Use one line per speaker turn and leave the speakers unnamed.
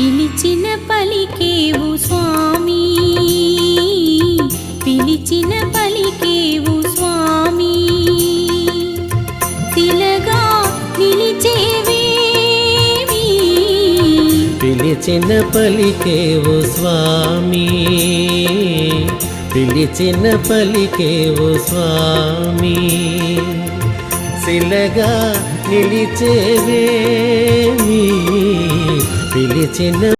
పిలిచిన పలికేవు స్వామి. పిలిచిన పలికేవు స్వామి. తిలగా నిలిచేవేమి?
పిలిచిన పలికేవు స్వామి. పిలిచిన పలికేవు స్వామి. శిలగా నిలిచేవేమి పిలిచిన